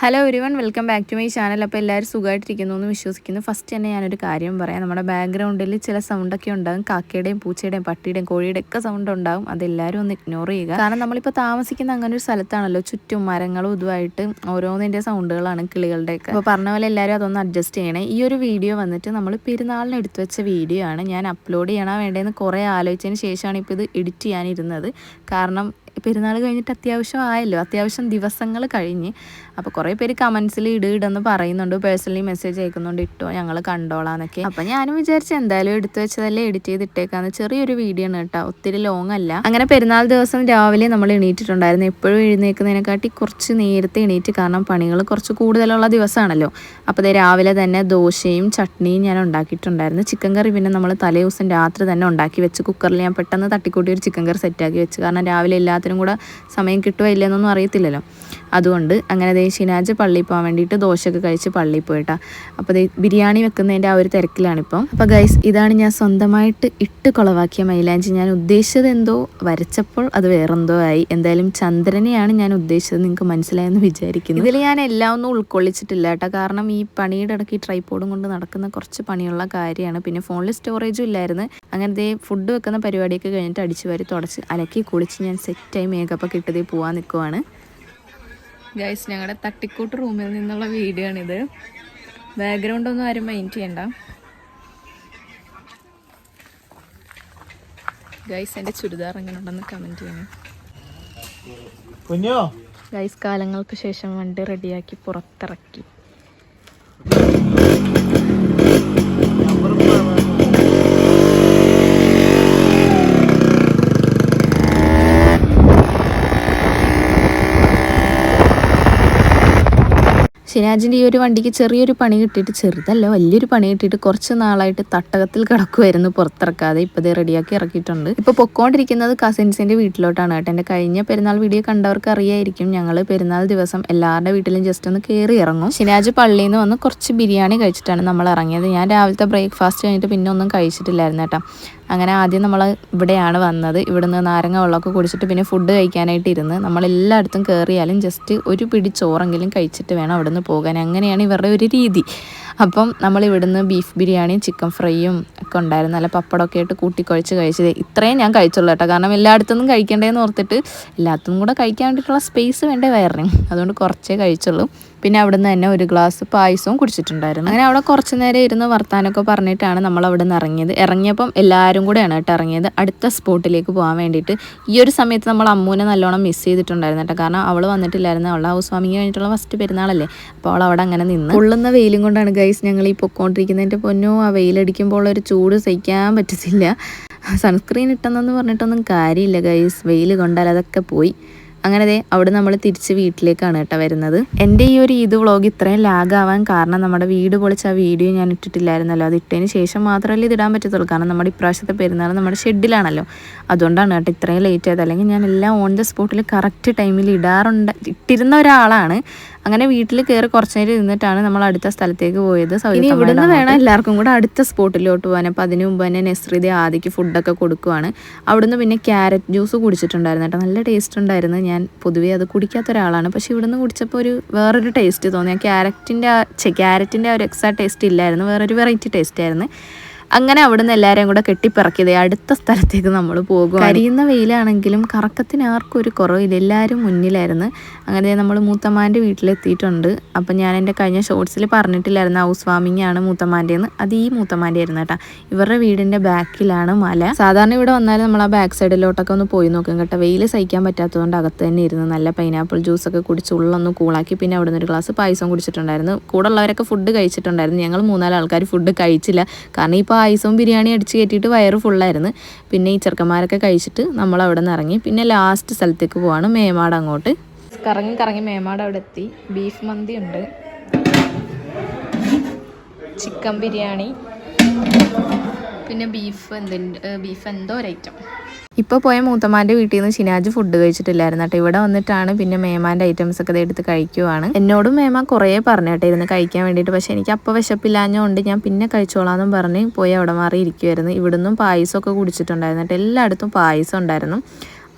Hello ഒരു one welcome back to my channel അപ്പോൾ എല്ലാവരും സുഖമായിട്ടിരിക്കുന്നു എന്ന് വിശ്വസിക്കുന്നു. ഫസ്റ്റ് തന്നെ ഞാനൊരു കാര്യം പറയാം. നമ്മുടെ ബാക്ക്ഗ്രൗണ്ടിൽ ചില സൗണ്ടൊക്കെ ഉണ്ടാകും. കാക്കയുടെയും പൂച്ചയുടെയും പട്ടിയുടെയും കോഴിയുടെ ഒക്കെ സൗണ്ട് ഉണ്ടാകും. അതെല്ലാവരും ഒന്ന് ഇഗ്നോർ ചെയ്യുക. കാരണം നമ്മളിപ്പോൾ താമസിക്കുന്ന അങ്ങനെ ഒരു സ്ഥലത്താണല്ലോ. ചുറ്റും മരങ്ങളും ഇതുമായിട്ട് ഓരോന്നിന്റെ സൗണ്ടുകളാണ് കിളികളുടെയൊക്കെ. അപ്പോൾ പറഞ്ഞ പോലെ എല്ലാവരും അതൊന്ന് അഡ്ജസ്റ്റ് ചെയ്യണേ. ഈ ഒരു വീഡിയോ വന്നിട്ട് നമ്മൾ പെരുന്നാളിന് എടുത്തു വെച്ച വീഡിയോ ആണ് ഞാൻ അപ്ലോഡ് ചെയ്യണോ. വേണ്ടതെന്ന് കുറേ ആലോചിച്ചതിന് ശേഷമാണ് ഇപ്പോൾ ഇത് എഡിറ്റ് ചെയ്യാനിരുന്നത്. കാരണം പെരുന്നാൾ കഴിഞ്ഞിട്ട് അത്യാവശ്യം ആയല്ലോ. അത്യാവശ്യം ദിവസങ്ങൾ കഴിഞ്ഞ്. അപ്പോൾ കുറേ പേര് കമന്റ്സിൽ ഇട് ഇടെന്ന് പറയുന്നുണ്ട്. പേഴ്സണലി മെസ്സേജ് അയക്കുന്നുണ്ട്. ഇട്ടോ ഞങ്ങൾ കണ്ടോളാന്നൊക്കെ. അപ്പോൾ ഞാനും വിചാരിച്ചു എന്തായാലും എടുത്തു വെച്ചതല്ലേ എഡിറ്റ് ചെയ്ത് ചെയ്തിട്ടേക്കാന്ന് ചെറിയൊരു വീഡിയോ ആണ് കേട്ടോ. ഒത്തിരി ലോങ് അല്ല. അങ്ങനെ പെരുന്നാൾ ദിവസം രാവിലെ നമ്മൾ എണീറ്റിട്ടുണ്ടായിരുന്നു. എപ്പോഴും എഴുന്നേക്കുന്നതിനെക്കാട്ടി കുറച്ച് നേരത്തെ എണീറ്റ് കാരണം പണികൾ കുറച്ച് കൂടുതലുള്ള ദിവസമാണല്ലോ അപ്പോൾ അതേ രാവിലെ തന്നെ ദോശയും ചട്നിയും ഞാൻ ഉണ്ടാക്കിയിട്ടുണ്ടായിരുന്നു. ചിക്കൻ കറി പിന്നെ നമ്മൾ തലേ ദിവസം രാത്രി തന്നെ ഉണ്ടാക്കി വെച്ച്. കുക്കറിൽ ഞാൻ പെട്ടെന്ന് തട്ടിക്കൂട്ടി ഒരു ചിക്കൻ കറി സെറ്റാക്കി വെച്ച്. കാരണം രാവിലെ എല്ലാത്തിനും കൂടെ സമയം കിട്ടുമോ ഇല്ലെന്നൊന്നും അറിയത്തില്ലല്ലോ. അതുകൊണ്ട് അങ്ങനെ ദേ ശനിയാഴ്ച പള്ളിയിൽ പോകാൻ വേണ്ടിയിട്ട് ദോശയൊക്കെ കഴിച്ച് പള്ളിയിൽ പോയിട്ടാ. അപ്പോൾ ദേ ബിരിയാണി വെക്കുന്നതിന്റെ ആ ഒരു തിരക്കിലാണിപ്പം. അപ്പോൾ ഗൈസ് ഇതാണ് ഞാൻ സ്വന്തമായിട്ട് ഇട്ട് കുളവാക്കിയ മൈലാഞ്ചി. ഞാൻ ഉദ്ദേശിച്ചത് എന്തോ വരച്ചപ്പോൾ അത് വേറെന്തോ ആയി. എന്തായാലും ചന്ദ്രനെയാണ് ഞാൻ ഉദ്ദേശിച്ചത്. നിങ്ങൾക്ക് മനസ്സിലായെന്ന് വിചാരിക്കുന്നു. ഇതിൽ ഞാൻ എല്ലാം ഒന്നും ഉൾക്കൊള്ളിച്ചിട്ടില്ല കേട്ടോ. കാരണം ഈ പണിയുടെ ഇടയ്ക്ക് ട്രൈപ്പോഡും കൊണ്ട് നടക്കുന്ന കുറച്ച് പണിയുള്ള കാര്യമാണ്. പിന്നെ ഫോണിൽ സ്റ്റോറേജും ഇല്ലായിരുന്നു. അങ്ങനത്തെ ഫുഡ് വെക്കുന്ന പരിപാടിയൊക്കെ കഴിഞ്ഞിട്ട് അടിച്ചു വരി തുടച്ച് അലക്കി കുളിച്ച് ഞാൻ സെറ്റായി മേക്കപ്പ് ഒക്കെ ഇട്ടതേ പോകാൻ നിൽക്കുവാണ് ഗൈസ് ഞങ്ങളുടെ തട്ടിക്കൂട്ട് റൂമിൽ നിന്നുള്ള വീഡിയോ ആണിത് ബാക്ക്ഗ്രൗണ്ട് ഒന്നും ആരും മൈൻഡ് ചെയ്യണ്ട. ഗൈസ് എന്റെ ചുരിദാർ എങ്ങനെയുണ്ടെന്ന് കമന്റ് ചെയ്യണം. ഗൈസ് കാലങ്ങൾക്ക് ശേഷം വണ്ടി റെഡിയാക്കി പുറത്തിറക്കി. ഷിനാജിന്റെ ഈ ഒരു വണ്ടിക്ക് ചെറിയൊരു പണി കിട്ടിയിട്ട് ചെറുതല്ല വലിയൊരു പണി കിട്ടിയിട്ട് കുറച്ച് നാളായിട്ട് തട്ടകത്തിൽ കിടക്കുമായിരുന്നു പുറത്തിറക്കാതെ. ഇപ്പോൾ ഇത് റെഡിയാക്കി ഇറക്കിയിട്ടുണ്ട്. ഇപ്പോൾ പൊക്കോണ്ടിരിക്കുന്നത് കസിൻസിന്റെ വീട്ടിലോട്ടാണ് കേട്ടോ. എന്റെ കഴിഞ്ഞ പെരുന്നാൾ വീഡിയോ കണ്ടവർക്ക് അറിയായിരിക്കും ഞങ്ങൾ പെരുന്നാൾ ദിവസം എല്ലാവരുടെ വീട്ടിലും ജസ്റ്റ് ഒന്ന് കയറി ഇറങ്ങും. ശിരാജ് പള്ളിയിൽ നിന്ന് വന്ന് കുറച്ച് ബിരിയാണി കഴിച്ചിട്ടാണ് നമ്മൾ ഇറങ്ങിയത്. ഞാൻ രാവിലത്തെ ബ്രേക്ക്ഫാസ്റ്റ് കഴിഞ്ഞിട്ട് പിന്നെ ഒന്നും കഴിച്ചിട്ടില്ലായിരുന്നു കേട്ടോ. അങ്ങനെ ആദ്യം നമ്മൾ ഇവിടെയാണ് വന്നത്. ഇവിടുന്ന് നാരങ്ങ വെള്ളമൊക്കെ കുടിച്ചിട്ട് പിന്നെ ഫുഡ് കഴിക്കാനായിട്ട് ഇരുന്ന് നമ്മൾ എല്ലായിടത്തും കയറിയാലും ജസ്റ്റ് ഒരു പിടി ചോറെങ്കിലും കഴിച്ചിട്ട് വേണം അവിടുന്ന് പോകാൻ. അങ്ങനെയാണ് ഇവരുടെ ഒരു രീതി. അപ്പം നമ്മൾ ഇവിടുന്ന് ബീഫ് ബിരിയാണിയും ചിക്കൻ ഫ്രൈയും ഒക്കെ ഉണ്ടായിരുന്നു. നല്ല പപ്പടമൊക്കെ ആയിട്ട് കൂട്ടിക്കുഴച്ച് കഴിച്ചത്. ഇത്രയും ഞാൻ കഴിച്ചുള്ളൂ കേട്ടോ. കാരണം എല്ലായിടത്തുനിന്നും കഴിക്കേണ്ടതെന്ന് ഓർത്തിട്ട് എല്ലാത്തും കൂടെ കഴിക്കാൻ വേണ്ടിയിട്ടുള്ള സ്പേസ് വേണ്ടേ വയറിന്. അതുകൊണ്ട് കുറച്ചേ കഴിച്ചുള്ളൂ. പിന്നെ അവിടുന്ന് തന്നെ ഒരു ഗ്ലാസ് പായസവും കുടിച്ചിട്ടുണ്ടായിരുന്നു. അങ്ങനെ അവിടെ കുറച്ച് നേരം ഇരുന്ന് വർത്താനൊക്കെ പറഞ്ഞിട്ടാണ് നമ്മൾ അവിടെ നിന്ന് ഇറങ്ങിയത്. ഇറങ്ങിയപ്പം എല്ലാവരും കൂടെയാണ് കേട്ടോ ഇറങ്ങിയത്. അടുത്ത സ്പോട്ടിലേക്ക് പോകാൻ വേണ്ടിയിട്ട് ഈ ഒരു സമയത്ത് നമ്മൾ അമ്മൂനെ നല്ലോണം മിസ് ചെയ്തിട്ടുണ്ടായിരുന്നു കേട്ടോ. കാരണം അവൾ വന്നിട്ടില്ലായിരുന്നു. അവളെ ഹൗസ് വാമിങ് കഴിഞ്ഞിട്ടുള്ള ഫസ്റ്റ് പെരുന്നാളല്ലേ. അപ്പോൾ അവൾ അവിടെ അങ്ങനെ നിന്ന്. കൊള്ളുന്ന വെയിലും കൊണ്ടാണ് ഗൈസ് ഞങ്ങൾ ഈ പൊക്കോണ്ടിരിക്കുന്നതിന്റെ പൊന്നോ ആ വെയിലടിക്കുമ്പോൾ ഒരു ചൂട് സഹിക്കാൻ പറ്റത്തില്ല. സൺസ്ക്രീൻ ഇട്ടെന്നു പറഞ്ഞിട്ടൊന്നും കാര്യമില്ല ഗൈസ് വെയിൽ കൊണ്ടാൽ അതൊക്കെ പോയി. അങ്ങനെ ദേ അവിടെ നമ്മൾ തിരിച്ച് വീട്ടിലേക്കാണ് കേട്ടോ വരുന്നത്. എന്റെ ഈ ഒരു ഈദ് വ്ളോഗ് ഇത്രയും ലാഗാവാൻ കാരണം നമ്മുടെ വീട് പൊളിച്ച ആ വീഡിയോ ഞാൻ ഇട്ടിട്ടില്ലായിരുന്നല്ലോ. അത് ഇട്ടതിന് ശേഷം മാത്രമല്ലേ ഇത് ഇടാൻ പറ്റത്തുള്ളൂ. കാരണം നമ്മുടെ ഇപ്രാവശ്യത്തെ പെരുന്നാൾ നമ്മുടെ ഷെഡിലാണല്ലോ. അതുകൊണ്ടാണ് കേട്ടോ ഇത്രയും ലേറ്റ് ആയത്. അല്ലെങ്കിൽ ഞാൻ എല്ലാം ഓൺ ദ സ്പോട്ടിൽ കറക്റ്റ് ടൈമിൽ ഇടാറുണ്ട്. ഇട്ടിരുന്ന ഒരാളാണ്. അങ്ങനെ വീട്ടിൽ കയറി കുറച്ച് നേരം ഇരുന്നിട്ടാണ് നമ്മൾ അടുത്ത സ്ഥലത്തേക്ക് പോയത്. ഇനി ഇവിടുന്ന് വേണം എല്ലാവർക്കും കൂടെ അടുത്ത സ്പോട്ടിലോട്ട് പോകാൻ. അപ്പോൾ അതിന് മുമ്പ് തന്നെ നെസ്രീദ ആദിക്ക് ഫുഡൊക്കെ കൊടുക്കുവാണ്. അവിടുന്ന് പിന്നെ ക്യാരറ്റ് ജ്യൂസ് കുടിച്ചിട്ടുണ്ടായിരുന്നു കേട്ടോ. നല്ല ടേസ്റ്റ് ഉണ്ടായിരുന്നു. ഞാൻ പൊതുവേ അത് കുടിക്കാത്ത ഒരാളാണ്. പക്ഷേ ഇവിടുന്ന് കുടിച്ചപ്പോൾ ഒരു വേറൊരു ടേസ്റ്റ് തോന്നി. ആ ക്യാരറ്റിന്റെ ആ ക്യാരറ്റിന്റെ ആ ഒരു എക്സ്ട്രാ ടേസ്റ്റ് ഇല്ലായിരുന്നു. വേറൊരു വെറൈറ്റി ടേസ്റ്റ് ആയിരുന്നു. അങ്ങനെ അവിടുന്ന് എല്ലാവരെയും കൂടെ കെട്ടിപ്പിറക്കിയത് അടുത്ത സ്ഥലത്തേക്ക് നമ്മൾ പോകും കരിയുന്ന വെയിലാണെങ്കിലും കറക്കത്തിന് ആർക്കും ഒരു കുറവില്ല എല്ലാവരും മുന്നിലായിരുന്നു. അങ്ങനെ നമ്മൾ മൂത്തമ്മാന്റെ വീട്ടിലെത്തിയിട്ടുണ്ട്. അപ്പം ഞാൻ എന്റെ കഴിഞ്ഞ ഷോർട്സിൽ പറഞ്ഞിട്ടില്ലായിരുന്നു ഹൗസ് വാമിംഗ് ആണ് മൂത്തമ്മാന്റെന്ന് അത് ഈ മൂത്തമ്മാന്റെ ആയിരുന്നു കേട്ടോ. ഇവരുടെ വീടിന്റെ ബാക്കിലാണ് മല. സാധാരണ ഇവിടെ വന്നാൽ നമ്മൾ ആ ബാക്ക് സൈഡിലോട്ടൊക്കെ ഒന്ന് പോയി നോക്കും കേട്ടോ. വെയിൽ സഹിക്കാൻ പറ്റാത്തതുകൊണ്ട് അകത്ത് തന്നെ ഇരുന്ന് നല്ല പൈനാപ്പിൾ ജ്യൂസൊക്കെ കുടിച്ച് ഉള്ളൊന്ന് കൂളാക്കി പിന്നെ അവിടെ നിന്ന് ഒരു ഗ്ലാസ് പായസം കുടിച്ചിട്ടുണ്ടായിരുന്നു. കൂടെ ഉള്ളവരൊക്കെ ഫുഡ് കഴിച്ചിട്ടുണ്ടായിരുന്നു. ഞങ്ങൾ മൂന്നാൽ ആൾക്കാർ ഫുഡ് കഴിച്ചില്ല. കാരണം ഈ പായസവും ബിരിയാണി അടിച്ച് കയറ്റിയിട്ട് വയറ് ഫുള്ളായിരുന്നു പിന്നെ ഈ ചെറുക്കന്മാരൊക്കെ കഴിച്ചിട്ട് നമ്മൾ അവിടെ നിന്ന് ഇറങ്ങി. പിന്നെ ലാസ്റ്റ് സ്ഥലത്തേക്ക് പോവാണ് മേമാട് അങ്ങോട്ട്. കറങ്ങി കറങ്ങി മേമാട് അവിടെ എത്തി. ബീഫ് മന്തി ഉണ്ട്. ചിക്കൻ ബിരിയാണി. പിന്നെ ബീഫ് എന്തുണ്ട് ബീഫ് എന്തോ ഒരു ഐറ്റം ഇപ്പോൾ പോയ മൂത്തമാന്റെ വീട്ടിൽ നിന്ന് ഷിനാജ് ഫുഡ് കഴിച്ചിട്ടില്ലായിരുന്നു കേട്ടോ. ഇവിടെ വന്നിട്ടാണ് പിന്നെ മേമാന്റെ ഐറ്റംസ് ഒക്കെ എടുത്ത് കഴിക്കുവാണ്. എന്നോടും മേമ കുറേ പറഞ്ഞു കേട്ടോ ഇരുന്ന് കഴിക്കാൻ വേണ്ടിയിട്ട്. പക്ഷേ എനിക്ക് അപ്പോൾ വിശപ്പില്ലാഞ്ഞുകൊണ്ട് ഞാൻ പിന്നെ കഴിച്ചോളാമെന്നും പറഞ്ഞ് പോയി അവിടെ മാറി ഇരിക്കുമായിരുന്നു ഇവിടുന്നും പായസമൊക്കെ കുടിച്ചിട്ടുണ്ടായിരുന്നു കേട്ടോ. എല്ലായിടത്തും പായസം ഉണ്ടായിരുന്നു.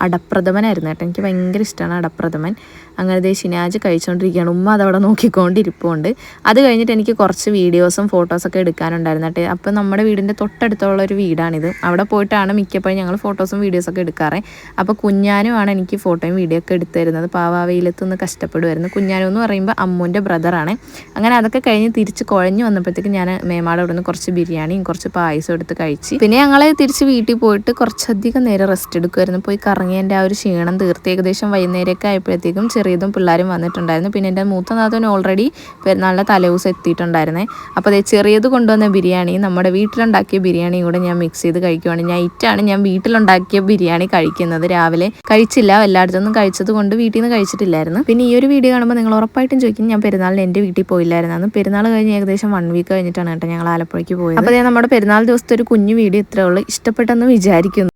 അടപ്രഥമനായിരുന്നു കേട്ടോ. എനിക്ക് ഭയങ്കര ഇഷ്ടമാണ് അടപ്രഥമൻ. അങ്ങനെ ദേ ശിനാജ് കഴിച്ചുകൊണ്ടിരിക്കുകയാണ് ഉമ്മ അതവിടെ നോക്കിക്കൊണ്ടിരിപ്പുണ്ട്. അത് കഴിഞ്ഞിട്ട് എനിക്ക് കുറച്ച് വീഡിയോസും ഫോട്ടോസൊക്കെ എടുക്കാനുണ്ടായിരുന്നു കേട്ടോ. അപ്പോൾ നമ്മുടെ വീടിന്റെ തൊട്ടടുത്തുള്ള ഒരു വീടാണിത്. അവിടെ പോയിട്ടാണ് മിക്കപ്പോഴും ഞങ്ങൾ ഫോട്ടോസും വീഡിയോസൊക്കെ എടുക്കാറ്. അപ്പോൾ കുഞ്ഞാനുമാണ് എനിക്ക് ഫോട്ടോയും വീഡിയോ ഒക്കെ എടുത്തു തരുന്നത്. പാവാവയിലത്ത് നിന്ന് കഷ്ടപ്പെടുമായിരുന്നു കുഞ്ഞാനു എന്ന് പറയുമ്പോൾ അമ്മൂന്റെ ബ്രദറാണ് അങ്ങനെ അതൊക്കെ കഴിഞ്ഞ് തിരിച്ച് കുഴഞ്ഞു വന്നപ്പോഴത്തേക്ക് ഞാൻ മേമാടെ അവിടെ നിന്ന് കുറച്ച് ബിരിയാണിയും കുറച്ച് പായസം എടുത്ത് കഴിച്ച് പിന്നെ ഞങ്ങൾ തിരിച്ച് വീട്ടിൽ പോയിട്ട് കുറച്ചധികം നേരം റെസ്റ്റ് എടുക്കുമായിരുന്നു പോയി കറങ്ങിയതിന്റെ ആ ഒരു ക്ഷീണം തീർത്ത് ഏകദേശം വൈകുന്നേരമൊക്കെ ആയപ്പോഴത്തേക്കും ചെറിയതും പിള്ളേരും വന്നിട്ടുണ്ടായിരുന്നു. പിന്നെ എന്റെ മൂത്ത നാഥന് ഓൾറെഡി പെരുന്നാളിന്റെ തലേദിവസം എത്തിയിട്ടുണ്ടായിരുന്നേ. അപ്പോൾ അതേ ചെറിയത് കൊണ്ടുവന്ന ബിരിയാണി നമ്മുടെ വീട്ടിലുണ്ടാക്കിയ ബിരിയാണിയും കൂടെ ഞാൻ മിക്സ് ചെയ്ത് കഴിക്കുവാണ്. നൈറ്റാണ് ഞാൻ വീട്ടിലുണ്ടാക്കിയ ബിരിയാണി കഴിക്കുന്നത്. രാവിലെ കഴിച്ചില്ല എല്ലായിടത്തുനിന്നും കഴിച്ചത് കൊണ്ട് വീട്ടിൽ നിന്ന് കഴിച്ചിട്ടില്ലായിരുന്നു. പിന്നെ ഈ ഒരു വീഡിയോ കാണുമ്പോൾ നിങ്ങൾ ഉറപ്പായിട്ടും ചോദിക്കും ഞാൻ പെരുന്നാളിന് എന്റെ വീട്ടിൽ പോയില്ലായിരുന്നു പെരുന്നാൾ കഴിഞ്ഞ് ഏകദേശം വൺ വീക്ക് കഴിഞ്ഞിട്ടാണ് കേട്ടോ ഞങ്ങൾ ആലപ്പുഴയ്ക്ക് പോയത്. അപ്പോൾ നമ്മുടെ പെരുന്നാൾ ദിവസത്തെ ഒരു കുഞ്ഞു വീഡിയോ ഇത്രേ ഉള്ളൂ. ഇഷ്ടപ്പെട്ടെന്ന് വിചാരിക്കുന്നു.